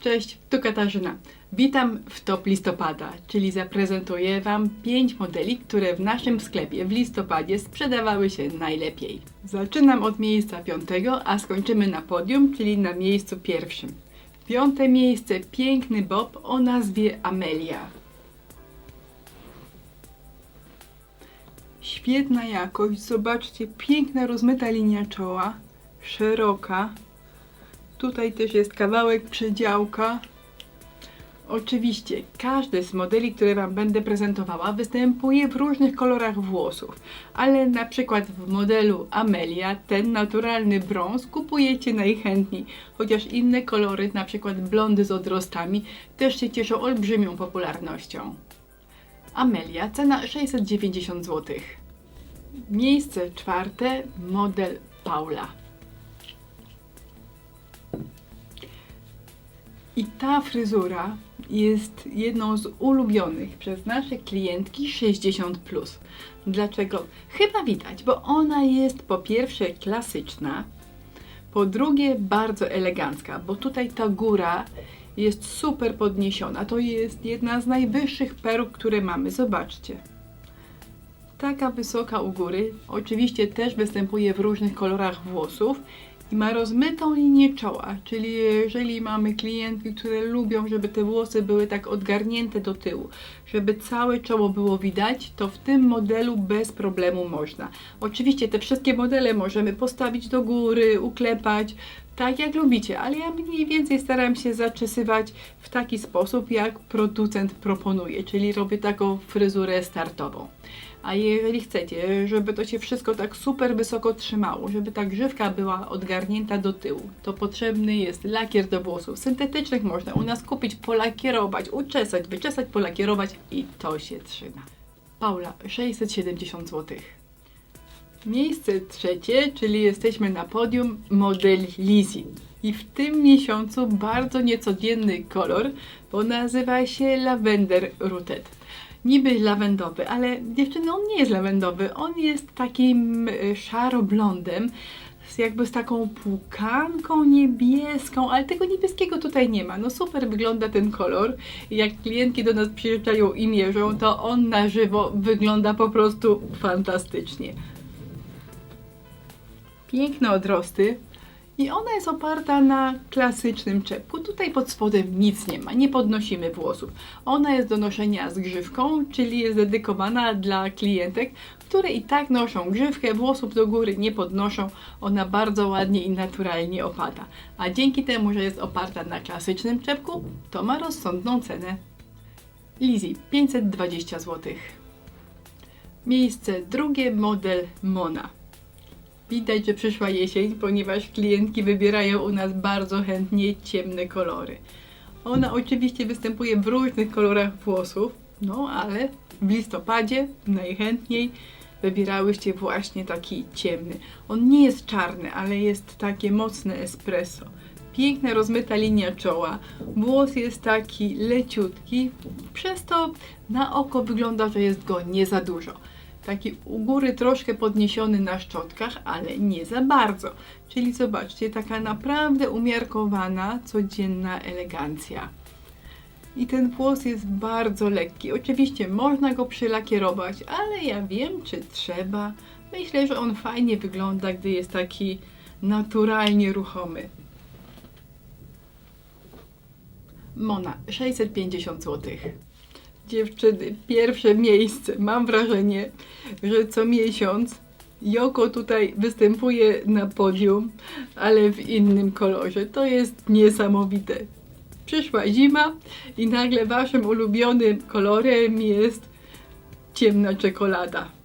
Cześć, tu Katarzyna. Witam w Top Listopada, czyli zaprezentuję Wam 5 modeli, które w naszym sklepie w listopadzie sprzedawały się najlepiej. Zaczynam od miejsca piątego, a skończymy na podium, czyli na miejscu pierwszym. Piąte miejsce piękny bob o nazwie Amelia. Świetna jakość, zobaczcie, piękna rozmyta linia czoła, szeroka. Tutaj też jest kawałek przedziałka. Oczywiście, każdy z modeli, które Wam będę prezentowała, występuje w różnych kolorach włosów, ale na przykład w modelu Amelia ten naturalny brąz kupujecie najchętniej, chociaż inne kolory, na przykład blondy z odrostami, też się cieszą olbrzymią popularnością. Amelia, cena 690 zł. Miejsce czwarte, model Paula. I ta fryzura jest jedną z ulubionych przez nasze klientki 60. Dlaczego? Chyba widać, bo ona jest po pierwsze klasyczna, po drugie bardzo elegancka, bo tutaj ta góra jest super podniesiona. To jest jedna z najwyższych peruk, które mamy. Zobaczcie. Taka wysoka u góry. Oczywiście też występuje w różnych kolorach włosów i ma rozmytą linię czoła, czyli jeżeli mamy klientki, które lubią, żeby te włosy były tak odgarnięte do tyłu, żeby całe czoło było widać, to w tym modelu bez problemu można. Oczywiście te wszystkie modele możemy postawić do góry, uklepać, tak jak lubicie, ale ja mniej więcej staram się zaczesywać w taki sposób, jak producent proponuje, czyli robię taką fryzurę startową. A jeżeli chcecie, żeby to się wszystko tak super wysoko trzymało, żeby ta grzywka była odgarnięta do tyłu, to potrzebny jest lakier do włosów syntetycznych. Można u nas kupić, polakierować, uczesać, wyczesać, polakierować i to się trzyma. Paula, 670 zł. Miejsce trzecie, czyli jesteśmy na podium, model Lizzie. I w tym miesiącu bardzo niecodzienny kolor, bo nazywa się Lavender Rooted niby lawendowy, ale dziewczyny, on nie jest lawendowy, on jest takim y, szaro-blondem, jakby z taką pukanką niebieską, ale tego niebieskiego tutaj nie ma. No super wygląda ten kolor. Jak klientki do nas przyjeżdżają i mierzą, to on na żywo wygląda po prostu fantastycznie. Piękne odrosty, i ona jest oparta na klasycznym czepku. Tutaj pod spodem nic nie ma, nie podnosimy włosów. Ona jest do noszenia z grzywką, czyli jest dedykowana dla klientek, które i tak noszą grzywkę, włosów do góry nie podnoszą. Ona bardzo ładnie i naturalnie opada. A dzięki temu, że jest oparta na klasycznym czepku, to ma rozsądną cenę. Lizzie 520 zł. Miejsce drugie model Mona. Widać, że przyszła jesień, ponieważ klientki wybierają u nas bardzo chętnie ciemne kolory. Ona oczywiście występuje w różnych kolorach włosów, no ale w listopadzie najchętniej wybierałyście właśnie taki ciemny. On nie jest czarny, ale jest takie mocne espresso. Piękna rozmyta linia czoła, włos jest taki leciutki, przez to na oko wygląda, że jest go nie za dużo taki u góry troszkę podniesiony na szczotkach, ale nie za bardzo. Czyli zobaczcie, taka naprawdę umiarkowana, codzienna elegancja. I ten włos jest bardzo lekki. Oczywiście można go przylakierować, ale ja wiem, czy trzeba. Myślę, że on fajnie wygląda, gdy jest taki naturalnie ruchomy. Mona, 650 zł dziewczyny, pierwsze miejsce. Mam wrażenie, że co miesiąc Joko tutaj występuje na podium, ale w innym kolorze. To jest niesamowite. Przyszła zima i nagle waszym ulubionym kolorem jest ciemna czekolada.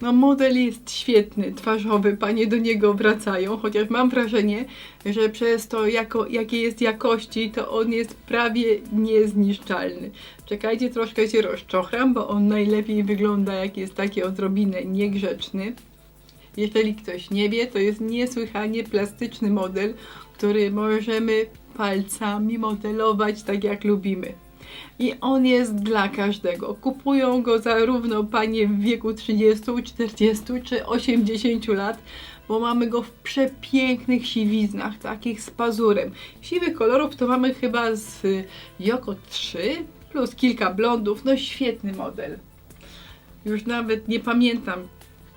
No model jest świetny, twarzowy, panie do niego wracają, chociaż mam wrażenie, że przez to jako, jakie jest jakości, to on jest prawie niezniszczalny. Czekajcie, troszkę się rozczochram, bo on najlepiej wygląda jak jest taki odrobinę niegrzeczny. Jeżeli ktoś nie wie, to jest niesłychanie plastyczny model, który możemy palcami modelować tak jak lubimy i on jest dla każdego. Kupują go zarówno panie w wieku 30, 40 czy 80 lat, bo mamy go w przepięknych siwiznach, takich z pazurem. Siwych kolorów to mamy chyba z Joko 3 plus kilka blondów, no świetny model. Już nawet nie pamiętam,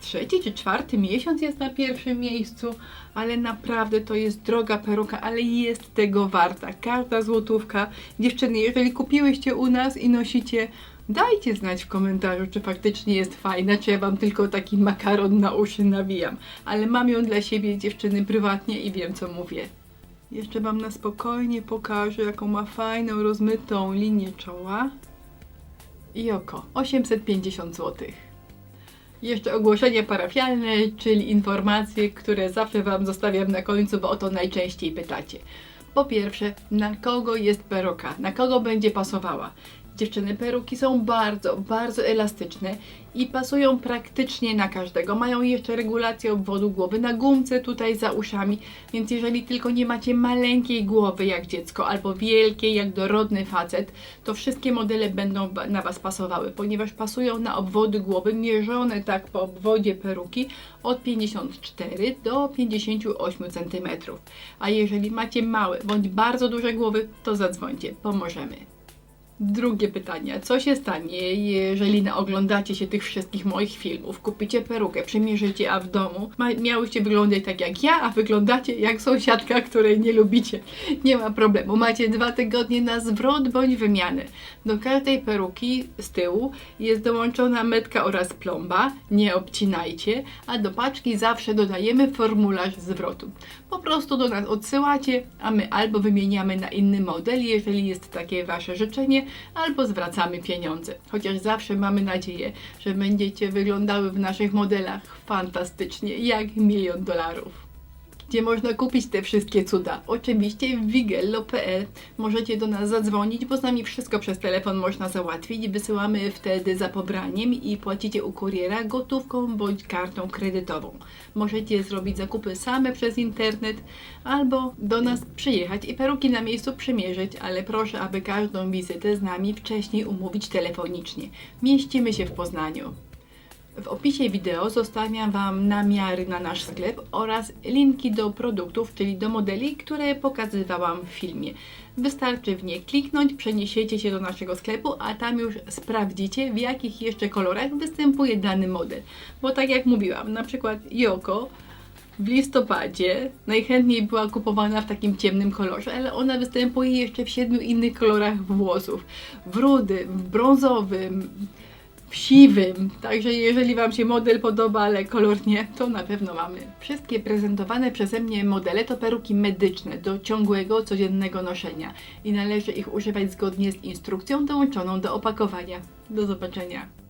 trzeci czy czwarty miesiąc jest na pierwszym miejscu, ale naprawdę to jest droga peruka, ale jest tego warta. Każda złotówka. Dziewczyny, jeżeli kupiłyście u nas i nosicie, dajcie znać w komentarzu, czy faktycznie jest fajna, czy ja wam tylko taki makaron na uszy nawijam. Ale mam ją dla siebie, dziewczyny, prywatnie i wiem, co mówię. Jeszcze wam na spokojnie pokażę, jaką ma fajną, rozmytą linię czoła i oko. 850 zł. Jeszcze ogłoszenie parafialne, czyli informacje, które zawsze Wam zostawiam na końcu, bo o to najczęściej pytacie. Po pierwsze, na kogo jest peruka? Na kogo będzie pasowała? Dziewczyny, peruki są bardzo, bardzo elastyczne i pasują praktycznie na każdego. Mają jeszcze regulację obwodu głowy na gumce tutaj za uszami, więc jeżeli tylko nie macie maleńkiej głowy jak dziecko albo wielkiej jak dorodny facet, to wszystkie modele będą na Was pasowały, ponieważ pasują na obwody głowy mierzone tak po obwodzie peruki od 54 do 58 cm. A jeżeli macie małe bądź bardzo duże głowy, to zadzwońcie, pomożemy. Drugie pytanie. Co się stanie, jeżeli naoglądacie się tych wszystkich moich filmów, kupicie perukę, przymierzycie, a w domu miałyście wyglądać tak jak ja, a wyglądacie jak sąsiadka, której nie lubicie? Nie ma problemu. Macie dwa tygodnie na zwrot bądź wymianę. Do każdej peruki z tyłu jest dołączona metka oraz plomba. Nie obcinajcie, a do paczki zawsze dodajemy formularz zwrotu. Po prostu do nas odsyłacie, a my albo wymieniamy na inny model, jeżeli jest takie Wasze życzenie, albo zwracamy pieniądze. Chociaż zawsze mamy nadzieję, że będziecie wyglądały w naszych modelach fantastycznie, jak milion dolarów. Gdzie można kupić te wszystkie cuda? Oczywiście w wigello.pl możecie do nas zadzwonić, bo z nami wszystko przez telefon można załatwić. Wysyłamy wtedy za pobraniem i płacicie u kuriera gotówką bądź kartą kredytową. Możecie zrobić zakupy same przez internet albo do nas przyjechać i peruki na miejscu przymierzyć, ale proszę, aby każdą wizytę z nami wcześniej umówić telefonicznie. Mieścimy się w Poznaniu. W opisie wideo zostawiam Wam namiary na nasz sklep oraz linki do produktów, czyli do modeli, które pokazywałam w filmie. Wystarczy w nie kliknąć, przeniesiecie się do naszego sklepu, a tam już sprawdzicie, w jakich jeszcze kolorach występuje dany model. Bo tak jak mówiłam, na przykład Yoko w listopadzie najchętniej była kupowana w takim ciemnym kolorze, ale ona występuje jeszcze w siedmiu innych kolorach włosów. W rudym, w brązowym, siwym. Także jeżeli Wam się model podoba, ale kolor nie, to na pewno mamy. Wszystkie prezentowane przeze mnie modele to peruki medyczne do ciągłego, codziennego noszenia i należy ich używać zgodnie z instrukcją dołączoną do opakowania. Do zobaczenia.